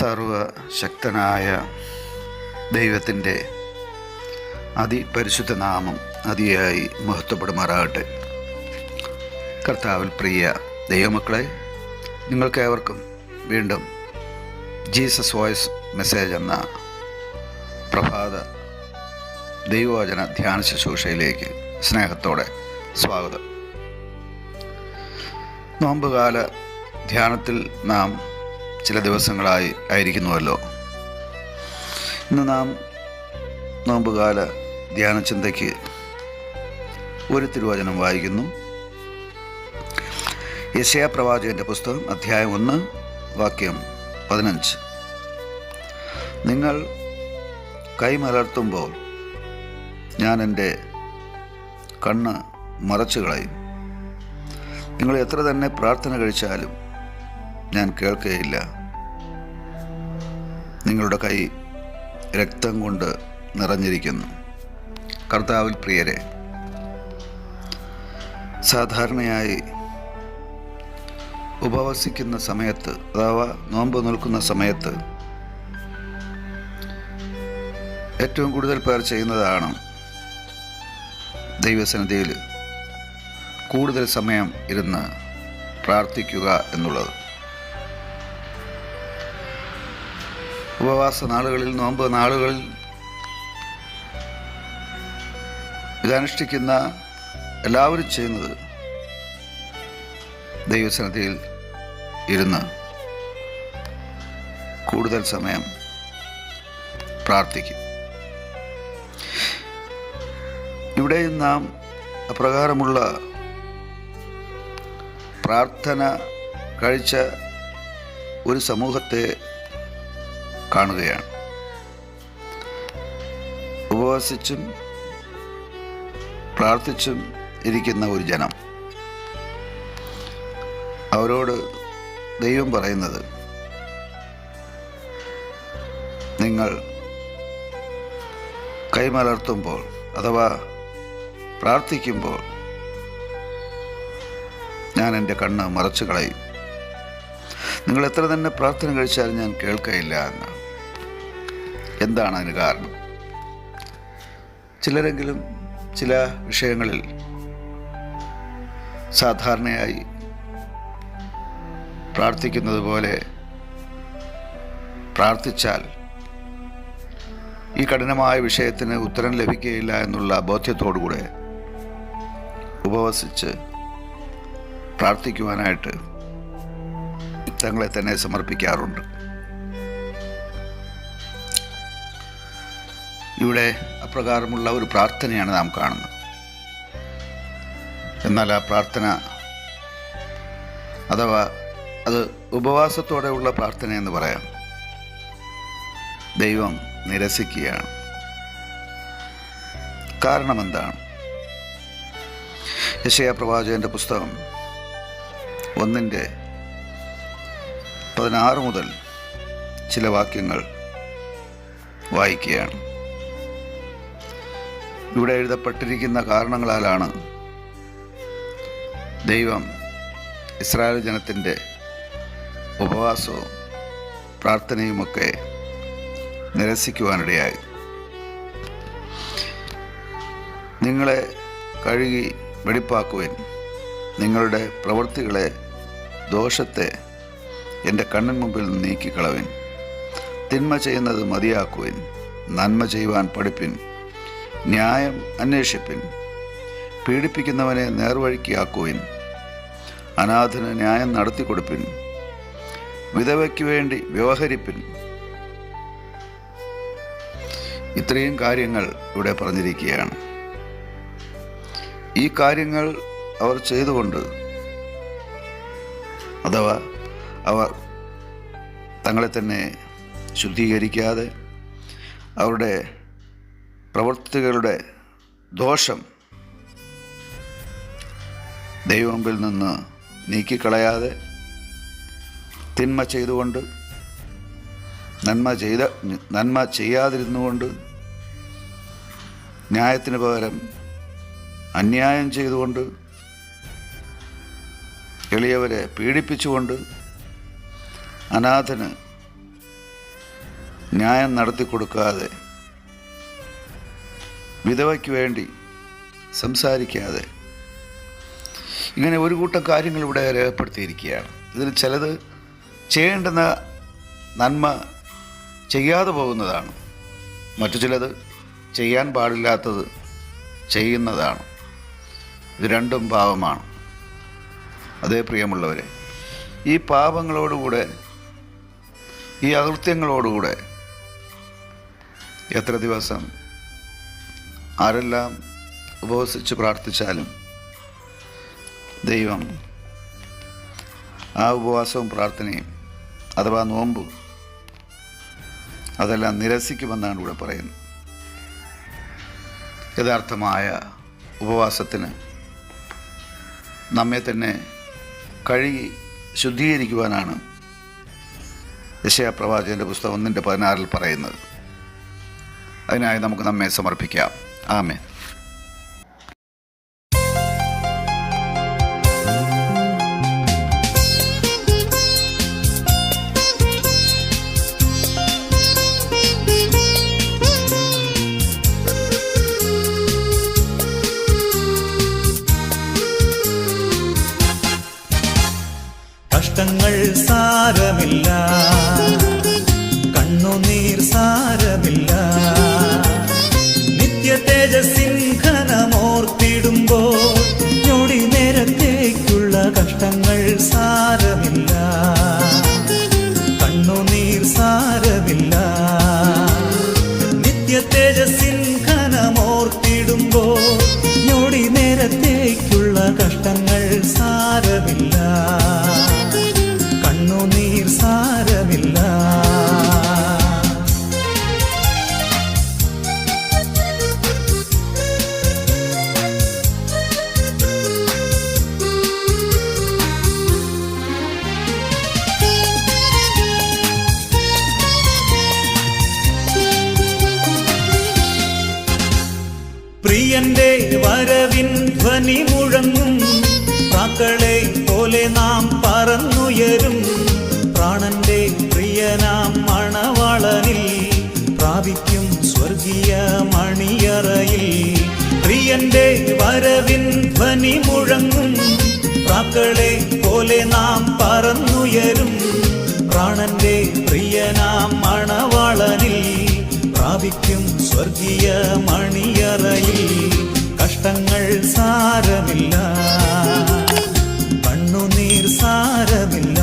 സർവശക്തനായ ദൈവത്തിന്റെ അതിപരിശുദ്ധ നാമം അതിയായി മഹത്വപ്പെടുമാറാകട്ടെ. കർത്താവിൽ പ്രിയ ദൈവമക്കളെ നിങ്ങൾക്കേവർക്കും വീണ്ടും ജീസസ് വോയിസ് മെസ്സേജ് എന്ന പ്രഭാത ദൈവവചന ധ്യാന ശുശ്രൂഷയിലേക്ക് സ്നേഹത്തോടെ സ്വാഗതം. നോമ്പുകാല ധ്യാനത്തിൽ നാം ചില ദിവസങ്ങളായി ആയിരിക്കുന്നുവല്ലോ. ഇന്ന് നാം നോമ്പുകാല ധ്യാനചിന്തയ്ക്ക് ഒരു തിരുവചനം വായിക്കുന്നു. യശയപ്രവാചകന്റെ പുസ്തകം അധ്യായം ഒന്ന് വാക്യം പതിനഞ്ച്. നിങ്ങൾ കൈമലർത്തുമ്പോൾ ഞാൻ എന്റെ കണ്ണ് മറച്ചു കളയും. നിങ്ങൾ എത്ര തന്നെ പ്രാർത്ഥന കഴിച്ചാലും ഞാൻ കേൾക്കുകയില്ല. നിങ്ങളുടെ കൈ രക്തം കൊണ്ട് നിറഞ്ഞിരിക്കുന്നു. കർത്താവിൽ പ്രിയരെ സാധാരണയായി ഉപവസിക്കുന്ന സമയത്ത് അഥവാ നോമ്പ് നിൽക്കുന്ന സമയത്ത് ഏറ്റവും കൂടുതൽ പേർ ചെയ്യുന്നതാണ് ദൈവസന്നിധിയിൽ കൂടുതൽ സമയം ഇരുന്ന് പ്രാർത്ഥിക്കുക എന്നുള്ളത്. ഉപവാസ നാളുകളിൽ നോമ്പ് നാളുകളിൽ ഇതനുഷ്ഠിക്കുന്ന എല്ലാവരും ചെയ്യുന്നത് ദൈവസന്നിധിയിൽ ഇരുന്ന് കൂടുതൽ സമയം പ്രാർത്ഥിക്കും. ഇവിടെ നാം അപ്രകാരമുള്ള പ്രാർത്ഥന കഴിച്ച ഒരു സമൂഹത്തെ കാണുകയാണ്. ഉപവസിച്ചും പ്രാർത്ഥിച്ചും ഇരിക്കുന്ന ഒരു ജനം. അവരോട് ദൈവം പറയുന്നത് നിങ്ങൾ കൈമലർത്തുമ്പോൾ അഥവാ പ്രാർത്ഥിക്കുമ്പോൾ ഞാൻ എന്റെ കണ്ണ് മറച്ചു കളയും നിങ്ങൾ എത്ര തന്നെ പ്രാർത്ഥന കഴിച്ചാലും ഞാൻ കേൾക്കയില്ല എന്ന്. എന്താണ് അതിന് കാരണം? ചിലരെങ്കിലും ചില വിഷയങ്ങളിൽ സാധാരണയായി പ്രാർത്ഥിക്കുന്നത് പോലെ പ്രാർത്ഥിച്ചാൽ ഈ കഠിനമായ വിഷയത്തിന് ഉത്തരം ലഭിക്കുകയില്ല എന്നുള്ള ബോധ്യത്തോടുകൂടെ ഉപവസിച്ച് പ്രാർത്ഥിക്കുവാനായിട്ട് തങ്ങളെ തന്നെ സമർപ്പിക്കാറുണ്ട്. ഇവിടെ അപ്രകാരമുള്ള ഒരു പ്രാർത്ഥനയാണ് നാം കാണുന്നത്. എന്നാൽ ആ പ്രാർത്ഥന അഥവാ അത് ഉപവാസത്തോടെയുള്ള പ്രാർത്ഥന എന്ന് പറയാം. ദൈവം നിരസിക്കുകയാണ്. കാരണം എന്താണ്? യശയ പ്രവാചകന്റെ പുസ്തകം ഒന്നിന്റെ പതിനാറ് മുതൽ ചില വാക്യങ്ങൾ വായിക്കുകയാണ്. ഇവിടെ എഴുതപ്പെട്ടിരിക്കുന്ന കാരണങ്ങളാലാണ് ദൈവം ഇസ്രായേൽ ജനത്തിന്റെ ഉപവാസവും പ്രാർത്ഥനയുമൊക്കെ നിരസിക്കുവാനിടയായി. നിങ്ങളെ കഴുകി വെടിപ്പാക്കുവാൻ. നിങ്ങളുടെ പ്രവൃത്തികളെ ദോഷത്തെ എന്റെ കണ്ണിൻ മുമ്പിൽ നീക്കിക്കളവിൻ. തിന്മ ചെയ്യുന്നത് മതിയാക്കുവിൻ. നന്മ ചെയ്യുവാൻ പഠിപ്പിൻ. ന്യായം അന്വേഷിപ്പിൻ. പീഡിപ്പിക്കുന്നവനെ നേർവഴിക്കാക്കുവിൻ. അനാഥന് ന്യായം നടത്തിക്കൊടുപ്പിൻ. വിധവയ്ക്ക് വേണ്ടി വ്യവഹരിപ്പിൻ. ഇത്രയും കാര്യങ്ങൾ ഇവിടെ പറഞ്ഞിരിക്കുകയാണ്. ഈ കാര്യങ്ങൾ അവർ ചെയ്തുകൊണ്ട് അഥവാ അവർ തങ്ങളെ തന്നെ ശുദ്ധീകരിക്കാതെ അവരുടെ പ്രവൃത്തികളുടെ ദോഷം ദൈവമുമ്പിൽ നിന്ന് നീക്കിക്കളയാതെ തിന്മ ചെയ്തുകൊണ്ട് നന്മ ചെയ്ത നന്മ ചെയ്യാതിരുന്നുകൊണ്ട് ന്യായത്തിന് പകരം അന്യായം ചെയ്തുകൊണ്ട് എളിയവരെ പീഡിപ്പിച്ചുകൊണ്ട് അനാഥന് ന്യായം നടത്തി കൊടുക്കാതെ വിധവയ്ക്ക് വേണ്ടി സംസാരിക്കാതെ ഇങ്ങനെ ഒരു കൂട്ടം കാര്യങ്ങൾ ഇവിടെ രേഖപ്പെടുത്തിയിരിക്കുകയാണ്. ഇതിൽ ചിലത് ചെയ്യേണ്ടുന്ന നന്മ ചെയ്യാതെ പോകുന്നതാണ്. മറ്റു ചിലത് ചെയ്യാൻ പാടില്ലാത്തത് ചെയ്യുന്നതാണ്. ഇത് രണ്ടും പാപമാണ്. അതേ പ്രിയമുള്ളവരെ ഈ പാപങ്ങളോടുകൂടെ ഈ അകൃത്യങ്ങളോടുകൂടെ എത്ര ദിവസം ആരെല്ലാം ഉപവസിച്ച് പ്രാർത്ഥിച്ചാലും ദൈവം ആ ഉപവാസവും പ്രാർത്ഥനയും അഥവാ നോമ്പ് അതെല്ലാം നിരസിക്കുമെന്നാണ് ഇവിടെ പറയുന്നത്. യഥാർത്ഥമായ ഉപവാസത്തിന് നമ്മെ തന്നെ കഴുകി ശുദ്ധീകരിക്കുവാനാണ് യശയപ്രവാചകന്റെ പുസ്തകം ഒന്നിന്റെ പതിനാറിൽ പറയുന്നത്. അതിനായി നമുക്ക് നമ്മെ സമർപ്പിക്കാം. ആമേ കഷ്ടങ്ങൾ സാരമില്ല. കണ്ണുനീർ സാരമില്ല. നിത്യ തേജസ്സിൻ ഘനമോർത്തിടുമ്പോൾ ഞൊടി നേരത്തേക്കുള്ള കഷ്ടങ്ങൾ സാരമില്ല. ധ്വനി മുഴങ്ങും. പ്രാക്കളെ പോലെ നാം പറന്നുയരും. പ്രാണന്റെ പ്രിയനാം മണവാളനിൽ പ്രാപിക്കും സ്വർഗീയ മണിയറയിൽ. പ്രിയന്റെ വരവിൻ ധ്വനി മുഴങ്ങും. പ്രാക്കളെ പോലെ നാം പറന്നുയരും. പ്രാണന്റെ പ്രിയനാം മണവാളനിൽ പ്രാപിക്കും സ്വർഗീയ മണിയറയിൽ. കഷ്ടങ്ങൾ സാരമില്ല. കണ്ണുനീർ സാരമില്ല.